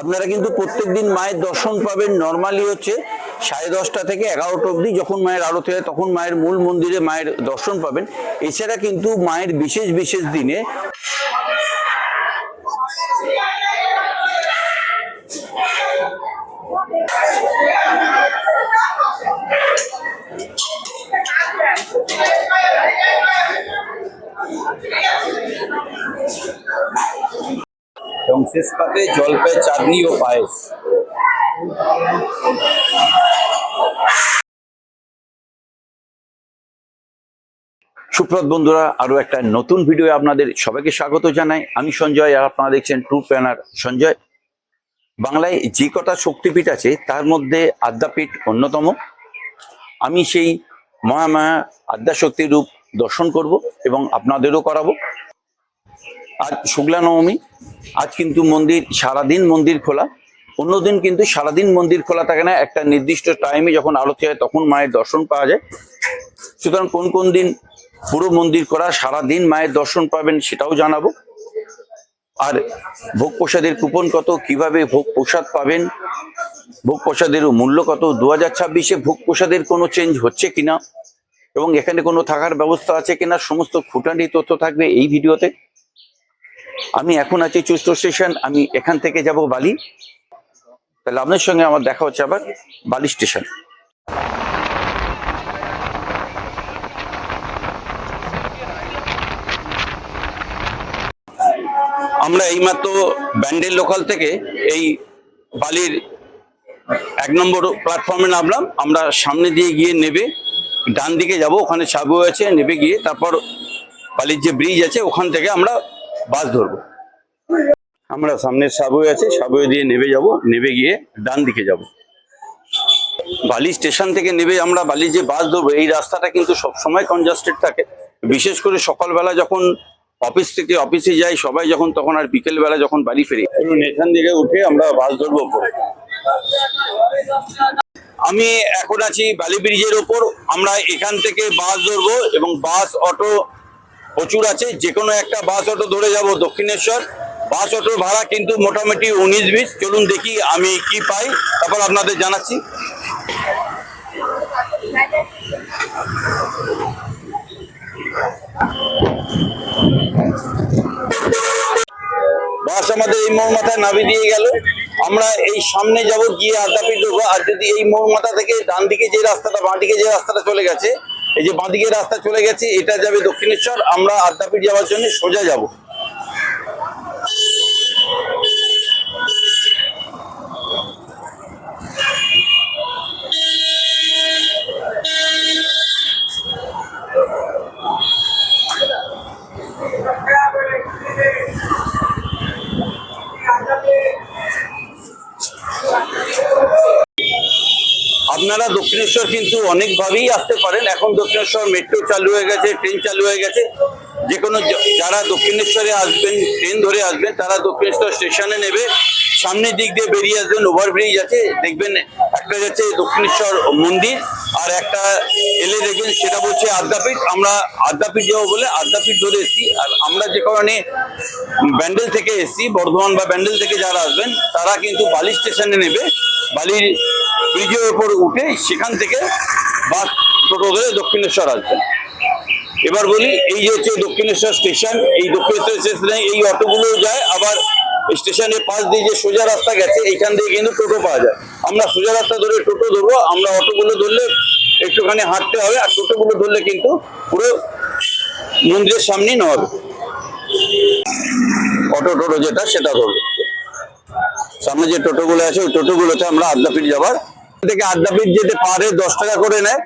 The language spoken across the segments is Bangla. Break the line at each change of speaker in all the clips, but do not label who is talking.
আপনারা কিন্তু প্রত্যেক দিন মায়ের দর্শন পাবেন। নর্মালি হচ্ছে সাড়ে দশটা থেকে এগারোটা অবধি যখন মায়ের আরতি হয়, তখন মায়ের মূল মন্দিরে মায়ের দর্শন পাবেন। এছাড়া কিন্তু মায়ের বিশেষ বিশেষ দিনে এবং শেষ পাতে জলপাই, চাটনি ও পায়েস। সুপ্রত বন্ধুরা আরও একটা নতুন ভিডিও আপনাদের সবাইকে স্বাগত জানাই। আমি সঞ্জয়, আর আপনারা দেখছেন ট্রু প্ল্যানার সঞ্জয়। বাংলায় যে কটা শক্তিপীঠ আছে, তার মধ্যে আদ্যাপীঠ অন্যতম। আমি সেই মহামায়া আদ্যাশক্তির রূপ দর্শন করব এবং আপনাদেরও করাবো। আজ শুক্লা নবমী, আজ কিন্তু মন্দির, সারাদিন মন্দির খোলা। অন্যদিন কিন্তু সারাদিন মন্দির খোলা থাকে না, একটা নির্দিষ্ট টাইমে যখন আরতি হয় তখন মায়ের দর্শন পাওয়া যায়। সুতরাং কোন কোন দিন পুরো মন্দির করা সারাদিন মায়ের দর্শন পাবেন সেটাও জানাব। আর ভোগ প্রসাদের কুপন কত, কীভাবে ভোগ প্রসাদ পাবেন, ভোগ প্রসাদেরও মূল্য কত দু হাজার ছাব্বিশে ভোগ প্রসাদের কোনো চেঞ্জ হচ্ছে কিনা, এবং এখানে কোনো থাকার ব্যবস্থা আছে কিনা, সমস্ত খুঁটানি তথ্য থাকবে এই ভিডিওতে। আমি এখন আছি চুস্ত স্টেশন, আমি এখান থেকে যাব বালি। তাহলে আপনার সঙ্গে আমার দেখা হচ্ছে আবার বালি স্টেশন। আমরা এইমাত্র ব্যান্ডেল লোকাল থেকে এই বালির এক নম্বর প্ল্যাটফর্মে নামলাম। আমরা সামনে দিয়ে গিয়ে নেবে, ডান দিকে যাব, ওখানে সাবু আছে, নেবে গিয়ে তারপর বালির যে ব্রিজ আছে, ওখান থেকে আমরা বাস ধরবো। আমরা সামনে সাবওয়ে আছে, সাবওয়ে দিয়ে নেবে যাব নেবে গিয়ে ডান দিকে যাব। বালি স্টেশন থেকে নেবে আমরা বালি যে বাস ধরবো, এই রাস্তাটা কিন্তু সব সময় কনজাস্টেড থাকে। বিশেষ করে সকালবেলা যখন অফিস থেকে অফিসে যাই, সবাই যখন, তখন আর বিকেল বেলা যখন বাড়ি ফিরি, ধরুন এখান থেকে উঠে আমরা বাস ধরবো ওপরে আমি এখন আছি বালি ব্রিজের ওপর, আমরা এখান থেকে বাস ধরবো এবং বাস, অটো প্রচুর আছে যে কোনো একটা বাস অটো ধরে যাব দক্ষিণেশ্বর। বাস অটোর ভাড়া কিন্তু মোটামুটি উনিশ বিশ। চলুন দেখি আমি কি পাই, তারপর আপনাদের জানাচ্ছি। বাস আমাদের এই মোড় মাথায় নাবি দিয়ে গেল। আমরা এই সামনে যাব গিয়ে ঢুকবো, আর যদি এই মোড় মাথা থেকে ডান দিকে যে রাস্তাটা বাঁ দিকে যে রাস্তাটা চলে গেছে এই যে বাঁদিকে রাস্তা চলে গেছে, এটা যাবে দক্ষিণেশ্বর, আমরা আড্ডাপিঠ যাওয়ার জন্য সোজা যাব। আপনারা দক্ষিণেশ্বর কিন্তু অনেকভাবেই আসতে পারেন। এখন দক্ষিণেশ্বর মেট্রো চালু হয়ে গেছে ট্রেন চালু হয়ে গেছে। যে কোনো যারা দক্ষিণেশ্বরে আসবেন ট্রেন ধরে আসবেন, তারা দক্ষিণেশ্বর স্টেশনে নেবে। সামনের দিক দিয়ে বেরিয়ে আসবেন ওভারব্রিজ আছে। দেখবেন একটা যাচ্ছে দক্ষিণেশ্বর মন্দির আর একটা এলে দেখবেন সেটা বলছে আদ্যাপীঠ। আমরা আদ্যাপীঠ যাব বলে আদ্যাপীঠ ধরে এসেছি। আর আমরা যে কারণে ব্যান্ডেল থেকে এসেছি, বর্ধমান বা ব্যান্ডেল থেকে যারা আসবেন, তারা কিন্তু বালি স্টেশনে নেবে। বালির ব্রিজের উপর উঠে সেখান থেকে বাস টোটো ধরে দক্ষিণেশ্বর আসবেন এবার বলি, এই যে হচ্ছে দক্ষিণেশ্বর স্টেশন, এই দক্ষিণেশ্বর স্টেশনে এই অটোগুলো যায়, আবার স্টেশনের পাশ দিয়ে যে সোজা রাস্তা গেছে, এইখান দিয়ে কিন্তু টোটো পাওয়া যায়। আমরা সোজা রাস্তা ধরে টোটো ধরবো, আমরা অটোগুলো ধরলে একটুখানি হাঁটতে হবে, আর টোটোগুলো ধরলে কিন্তু পুরো মন্দিরের সামনেই নেওয়া হবে। অটো টোটো যেটা, সেটা ধরবো। সামনে যে টোটোগুলো আছে, ওই টোটোগুলোতে আমরা আদ্যাপীঠ যাবার। থেকে আদ্যাপীঠ যেতে পারে দশ টাকা করে নেয়।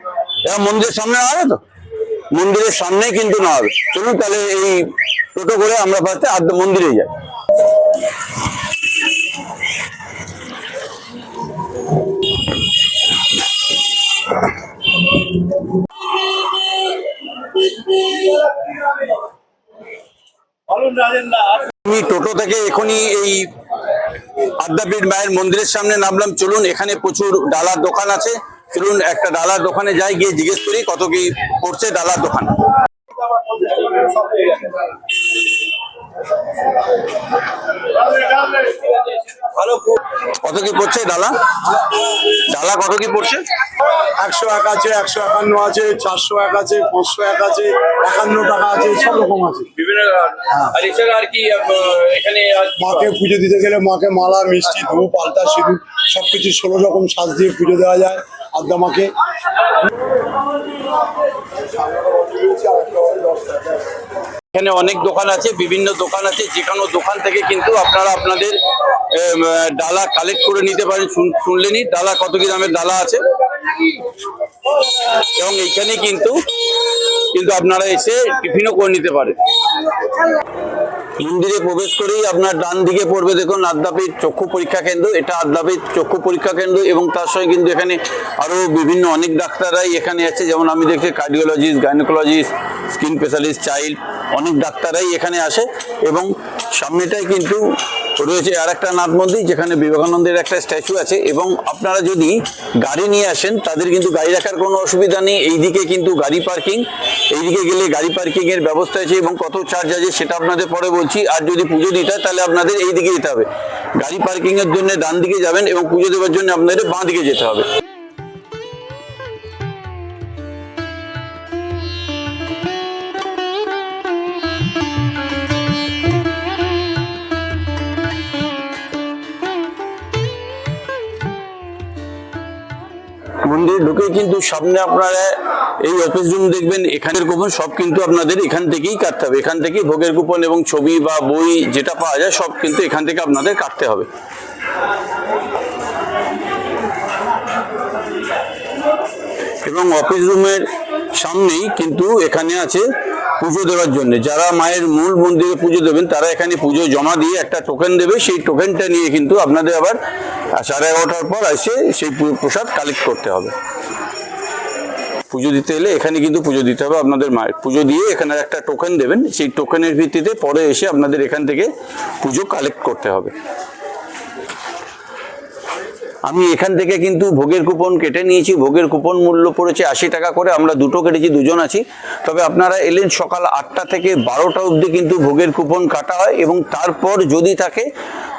এবার মন্দিরের সামনে হবে তো? মন্দিরের সামনে কিন্তু না হবে। চলুন তাহলে এই টোটো করে আমরা ফার্স্টে আদ্যা মন্দিরে যাই। আমি টোটো থেকে এখনই এই আদ্যাপীঠ মায়ের মন্দিরের সামনে নামলাম। চলুন, এখানে প্রচুর ডালার দোকান আছে। চলুন, একটা ডালার দোকানে যাই, গিয়ে জিজ্ঞেস করি কত কি পড়ছে ডালার দোকান। কত কি পড়ছে ডালা? ডালা কত কি পড়ছে?
একশো এক আছে, একশো একান্ন আছে, চারশো এক আছে, পাঁচশো এক আছে, একান্ন টাকা আছে, সব রকম আছে।
বিভিন্ন আর এছাড়া আর কি এখানে
মাকে পুজো দিতে গেলে মাকে মালা মিষ্টি ধূপ আলতা সিঁদুর সবকিছু ষোলো রকম সাজ দিয়ে পুজো দেওয়া যায় আদ্যা মাকে।
এখানে অনেক দোকান আছে বিভিন্ন দোকান আছে যে কোনো দোকান থেকে কিন্তু আপনারা আপনাদের আহ, ডালা কালেক্ট করে নিতে পারেন। শুন- শুনলেনই ডালা কত কি দামের ডালা আছে? এবং এইখানে কিন্তু কিন্তু আপনারা এসে টিফিনও করে নিতে পারেন। মন্দিরে প্রবেশ করেই আপনার ডান দিকে পড়বে দেখুন আদ্যাপীঠ চক্ষু পরীক্ষা কেন্দ্র। এটা আদ্যাপীঠ চক্ষু পরীক্ষা কেন্দ্র এবং তার সঙ্গে কিন্তু এখানে আরও বিভিন্ন অনেক ডাক্তাররাই এখানে আছে। যেমন আমি দেখছি cardiologist gynaecologist skin specialist child অনেক ডাক্তাররাই এখানে আসে এবং সামনেটাই কিন্তু রয়েছে আর একটা নাথ মন্দির, যেখানে বিবেকানন্দের একটা স্ট্যাচু আছে। এবং আপনারা যদি গাড়ি নিয়ে আসেন, তাদের কিন্তু গাড়ি রাখার কোনো অসুবিধা নেই। এইদিকে কিন্তু গাড়ি পার্কিং, এইদিকে গেলে গাড়ি পার্কিংয়ের ব্যবস্থা আছে এবং কত চার্জ আছে সেটা আপনাদের পরে বলছি। আর যদি পুজো দিতে হয়, তাহলে আপনাদের এই দিকে যেতে হবে। গাড়ি পার্কিংয়ের জন্য ডান দিকে যাবেন এবং পুজো দেওয়ার জন্য আপনাদের বাঁ দিকে যেতে হবে। ঢুকে কিন্তু সামনে আপনারা এই অফিস রুম দেখবেন, এখানের কুপন সব কিন্তু আপনাদের এখান থেকেই কাটতে হবে। এখান থেকেই ভোগের কুপন এবং ছবি বা বই যেটা পাওয়া যায়, সব কিন্তু এখান থেকে আপনাদের কাটতে হবে। এবং অফিস রুমের সামনেই কিন্তু এখানে আছে পুজো দেওয়ার জন্য। যারা মায়ের মূল মন্দিরে পুজো দেবেন, তারা এখানে পুজো জমা দিয়ে একটা টোকেন দেবে। সেই টোকেনটা নিয়ে কিন্তু আপনাদের আবার সাড়ে এগারোটার পর এসে সেই প্রসাদ কালেক্ট করতে হবে। পুজো দিতে এলে এখানে কিন্তু পুজো দিতে হবে আপনাদের মায়ের। পুজো দিয়ে এখানে একটা টোকেন দেবেন, সেই টোকেনের ভিত্তিতে পরে এসে আপনাদের এখান থেকে পুজো কালেক্ট করতে হবে। আমি এখান থেকে কিন্তু ভোগের কুপন কেটে নিয়েছি। ভোগের কুপন মূল্য পড়েছে আশি টাকা করে। আমরা দুটো কেটেছি, দুজন আছি। তবে আপনারা এলেন সকাল আটটা থেকে বারোটা অবধি কিন্তু ভোগের কুপন কাটা হয় এবং তারপর যদি থাকে,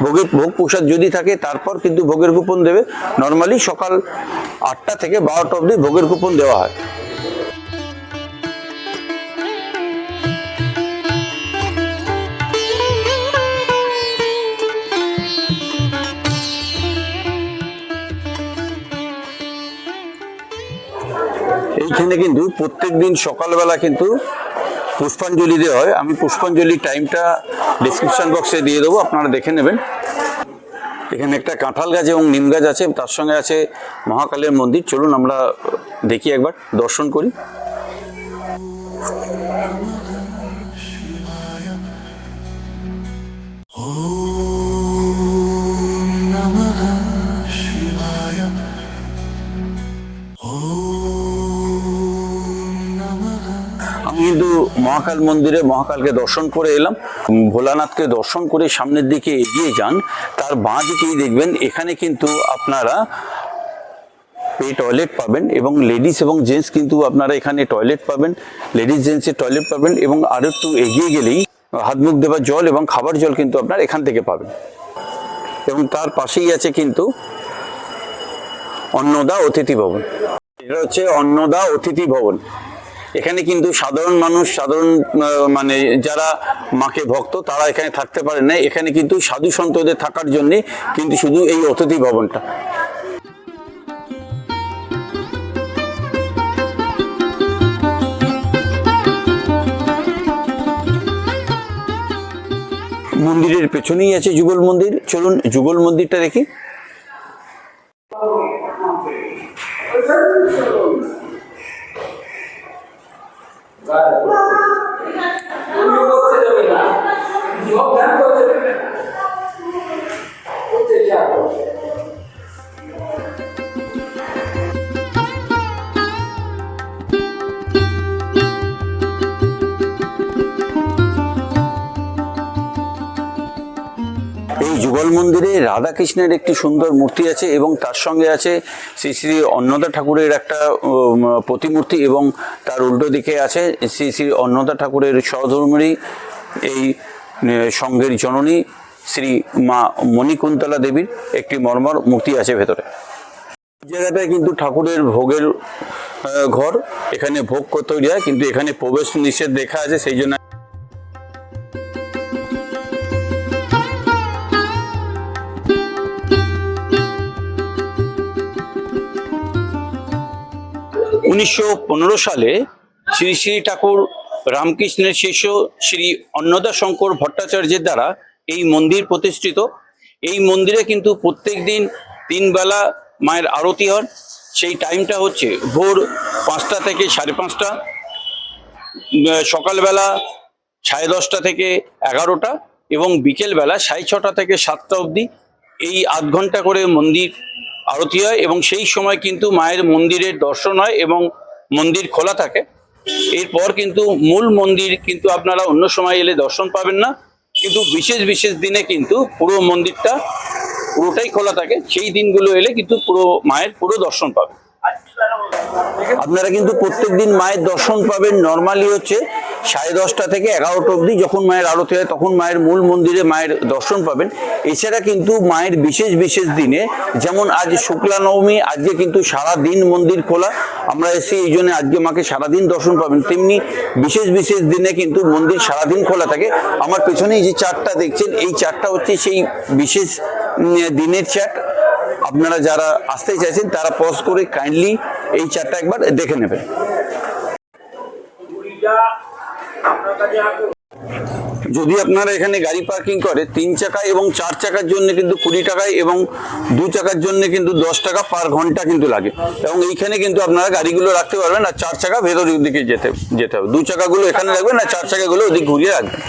ভোগের ভোগ প্রসাদ যদি থাকে, তারপর কিন্তু ভোগের কুপন দেবে। নর্মালি সকাল আটটা থেকে বারোটা অবধি ভোগের কুপন দেওয়া হয়। এইখানে কিন্তু প্রত্যেক দিন সকালবেলা কিন্তু পুষ্পাঞ্জলি দেওয়া হয়। আমি পুষ্পাঞ্জলি টাইমটা ডিসক্রিপশন বক্সে দিয়ে দেবো, আপনারা দেখে নেবেন। এখানে একটা কাঁঠাল গাছ এবং নিম গাছ আছে, তার সঙ্গে আছে মহাকালের মন্দির। চলুন আমরা দেখি একবার, দর্শন করি। কিন্তু মহাকাল মন্দিরে মহাকালকে দর্শন করে এলাম। ভোলানাথকে দর্শন করে সামনের দিকে এগিয়ে যান। তার বাঁ দিকেই দেখবেন, এখানে কিন্তু আপনারা পে টয়লেট পাবেন এবং লেডিস এবং জেন্টস কিন্তু আপনারা এখানে টয়লেট পাবেন, লেডিস জেন্টসের টয়লেট পাবেন এবং আরও একটু এগিয়ে গেলেই হাত, মুখ দেওয়ার জল এবং খাবার জল কিন্তু আপনার এখান থেকে পাবেন। এবং তার পাশেই আছে কিন্তু অন্নদা অতিথি ভবন। এটা হচ্ছে অন্নদা অতিথি ভবন। এখানে কিন্তু সাধারণ মানুষ, সাধারণ মানে যারা মাকে ভক্ত, তারা এখানে থাকতে পারে না। এখানে কিন্তু সাধু সন্তদের থাকার জন্যে কিন্তু শুধু এই অতিথি ভবনটা। মন্দিরের পেছনেই আছে যুগল মন্দির। চলুন যুগল মন্দিরটা দেখি। Guarda, non lo posso dominare, non tanto posso dominare. Tutto è già così. যুগল মন্দিরে রাধাকৃষ্ণের একটি সুন্দর মূর্তি আছে এবং তার সঙ্গে আছে শ্রী শ্রী অন্নদা ঠাকুরের একটা প্রতিমূর্তি এবং তার উল্টো দিকে আছে শ্রী শ্রী অন্নদা ঠাকুরের সহধর্মী এই সঙ্ঘের জননী শ্রী মা মণিকুন্তলা দেবীর একটি মর্মর মূর্তি আছে ভেতরে। জায়গাটায় কিন্তু ঠাকুরের ভোগের ঘর, এখানে ভোগ তৈরি হয়, কিন্তু এখানে প্রবেশ নিষেধ দেখা আছে, সেই জন্য উনিশশো পনেরো সালে শ্রী শ্রী ঠাকুর রামকৃষ্ণের শিষ্য শ্রী অন্নদা শঙ্কর ভট্টাচার্যের দ্বারা এই মন্দির প্রতিষ্ঠিত। এই মন্দিরে কিন্তু প্রত্যেক দিন তিন বেলা মায়ের আরতি হয়। সেই টাইমটা হচ্ছে ভোর পাঁচটা থেকে সাড়ে পাঁচটা সকালবেলা সাড়ে দশটা থেকে এগারোটা এবং বিকেলবেলা সাড়ে ছটা থেকে সাতটা অবধি। এই আধ ঘণ্টা করে মন্দির আরতি হয় এবং সেই সময় কিন্তু মায়ের মন্দিরের দর্শন হয় এবং মন্দির খোলা থাকে। এরপর কিন্তু মূল মন্দির কিন্তু আপনারা অন্য সময় এলে দর্শন পাবেন না। কিন্তু বিশেষ বিশেষ দিনে কিন্তু পুরো মন্দিরটা পুরোটাই খোলা থাকে। সেই দিনগুলো এলে কিন্তু পুরো মায়ের পুরো দর্শন পাবেন। আপনারা কিন্তু প্রত্যেক দিন মায়ের দর্শন পাবেন। নর্মালি হচ্ছে সাড়ে দশটা থেকে এগারোটা অবধি যখন মায়ের আরতি হয়, তখন মায়ের মূল মন্দিরে মায়ের দর্শন পাবেন। এছাড়া কিন্তু মায়ের বিশেষ বিশেষ দিনে, যেমন আজ শুক্লা নবমী আজকে কিন্তু সারা দিন মন্দির খোলা। আমরা এসে এই জন্য আজকে মাকে সারাদিন দর্শন পাবেন। তেমনি বিশেষ বিশেষ দিনে কিন্তু মন্দির সারাদিন খোলা থাকে। আমার পেছনে যে চারটা দেখছেন, এই চারটা হচ্ছে সেই বিশেষ দিনের চার্ট আপনারা যারা আসতে চাইছেন, তারা পজ করে কাইন্ডলি এই চারটা একবার দেখে নেবেন। যদি আপনারা এখানে গাড়ি পার্কিং করে, তিন চাকা এবং চার চাকার জন্য কিন্তু কুড়ি টাকায় এবং দু চাকার জন্য কিন্তু দশ টাকা পার ঘণ্টা কিন্তু লাগে। এবং এইখানে কিন্তু আপনারা গাড়িগুলো রাখতে পারবেন আর চার চাকা ভেতরের দিকে যেতে যেতে হবে। দু চাকাগুলো এখানে রাখবেন আর চার চাকাগুলো ওদিক ঘুরিয়ে রাখবেন।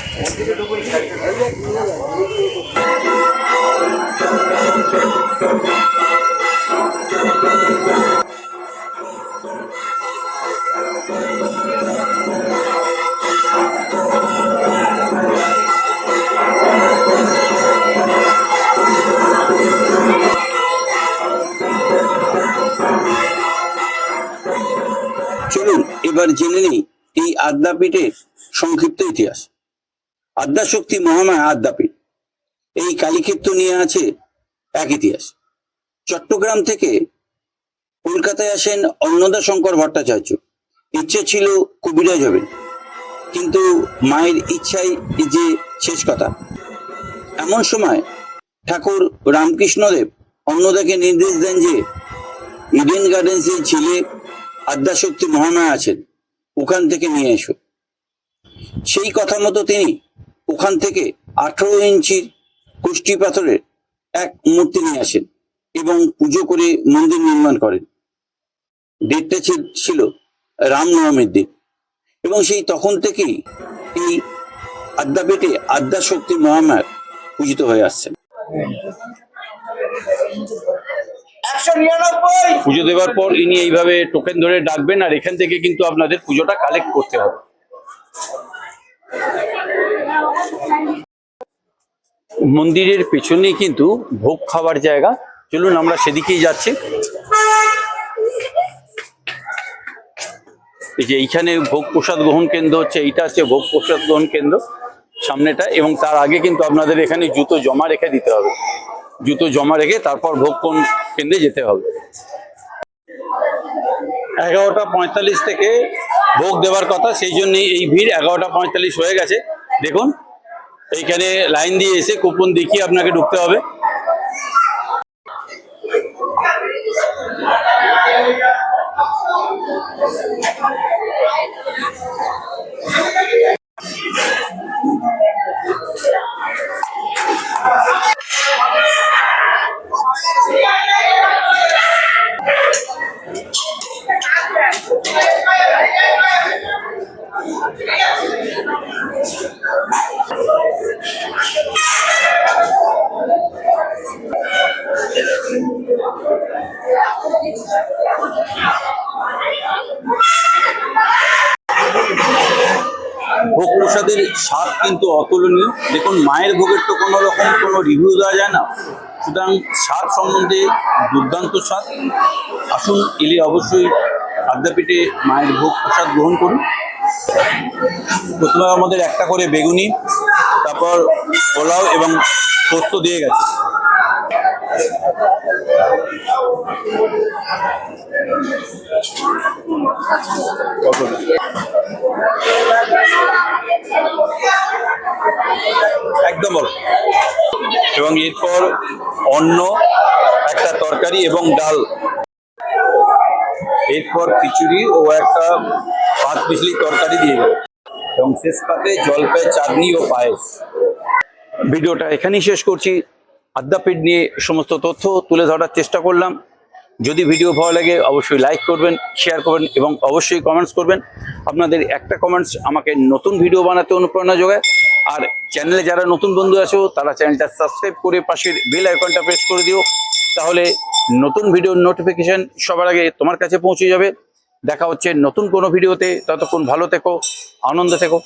এবার জেনে নিই এই আদ্যাপীঠের সংক্ষিপ্ত ইতিহাস। আদ্যাশক্তি মহামায়া আদ্যাপীঠ। এই কালীক্ষেত্র নিয়ে আছে এক ইতিহাস। চট্টগ্রাম থেকে কলকাতায় আসেন অন্নদা শঙ্কর ভট্টাচার্য। ইচ্ছে ছিল কবিরাজ হবেন। কিন্তু মায়ের ইচ্ছাই যে শেষ কথা। এমন সময় ঠাকুর রামকৃষ্ণদেব অন্নদাকে নির্দেশ দেন যে ইডেন গার্ডেন্সের ছেলে আদ্যাশক্তি মহামায়া আছেন, ওখান থেকে নিয়ে এসো। সেই কথা মতো তিনি ওখান থেকে আঠারো ইঞ্চির কুষ্টি পাথরের এক মূর্তি নিয়ে আসেন এবং পুজো করে মন্দির নির্মাণ করেন। ডেটটা ছিল রামনবমীর দিন এবং সেই তখন থেকেই এই আদ্যাপীঠে আদ্যাশক্তি মহামায়া পূজিত হয়ে আসছেন। পুজো দেওয়ার পর ইনি এইভাবে টোকেন ধরে ডাকবেন আর এখান থেকে কিন্তু আপনাদের পুজোটা কালেক্ট করতে হবে। মন্দিরের পেছনে কিন্তু ভোগ খাওয়ার জায়গা। চলুন আমরা সেদিকেই যাচ্ছি। এই যে এইখানে ভোগ প্রসাদ গ্রহণ কেন্দ্র হচ্ছে, এইটা হচ্ছে ভোগ প্রসাদ গ্রহণ কেন্দ্র সামনেটা এবং তার আগে কিন্তু আপনাদের এখানে জুতো জমা রেখে দিতে হবে। জুতো জমা রেখে তারপর ভোগ কোন কেন্দ্রে যেতে হবে। এগারোটা পঁয়তাল্লিশ থেকে ভোগ দেওয়ার কথা, সেই জন্য এই ভিড় এগারোটা পঁয়তাল্লিশ হয়ে গেছে। দেখুন, এইখানে লাইন দিয়ে এসে কুপন দেখিয়ে আপনাকে ঢুকতে হবে। ভোগ প্রসাদের স্বাদ কিন্তু অতুলনীয়। দেখুন, মায়ের ভোগের তো কোনো রকম কোনো রিভিউ দেওয়া যায় না। সুতরাং স্বাদ সম্বন্ধে দুর্দান্ত স্বাদ আসুন, এলে অবশ্যই আদ্যাপীঠে মায়ের ভোগ প্রসাদ গ্রহণ করুন। প্রথমে আমাদের একটা করে বেগুনি, তারপর পোলাও এবং পোস্ত দিয়ে গেছে। একদম এবং এরপর অন্ন, একটা তরকারি এবং ডাল। এরপর খিচুড়ি ও একটা পাঁচ পিছলি তরকারি দিয়ে এবং শেষ পাতে জলপাই, চাটনি ও পায়েস। ভিডিওটা এখানেই শেষ করছি। আদ্যাপীঠ নিয়ে সমস্ত তথ্য তুলে ধরার চেষ্টা করলাম। যদি ভিডিও ভালো লাগে, অবশ্যই লাইক করবেন শেয়ার করবেন এবং অবশ্যই কমেন্টস করবেন। আপনাদের একটা কমেন্টস আমাকে নতুন ভিডিও বানাতে অনুপ্রেরণা যোগায়। আর চ্যানেলে যারা নতুন বন্ধু আছো, তারা চ্যানেলটা সাবস্ক্রাইব করে পাশের বেল আইকনটা প্রেস করে দিও। তাহলে নতুন ভিডিওর নোটিফিকেশন সবার আগে তোমার কাছে পৌঁছে যাবে। দেখা হচ্ছে নতুন কোনো ভিডিওতে ততক্ষণ ভালো থেকো, আনন্দ থেকো।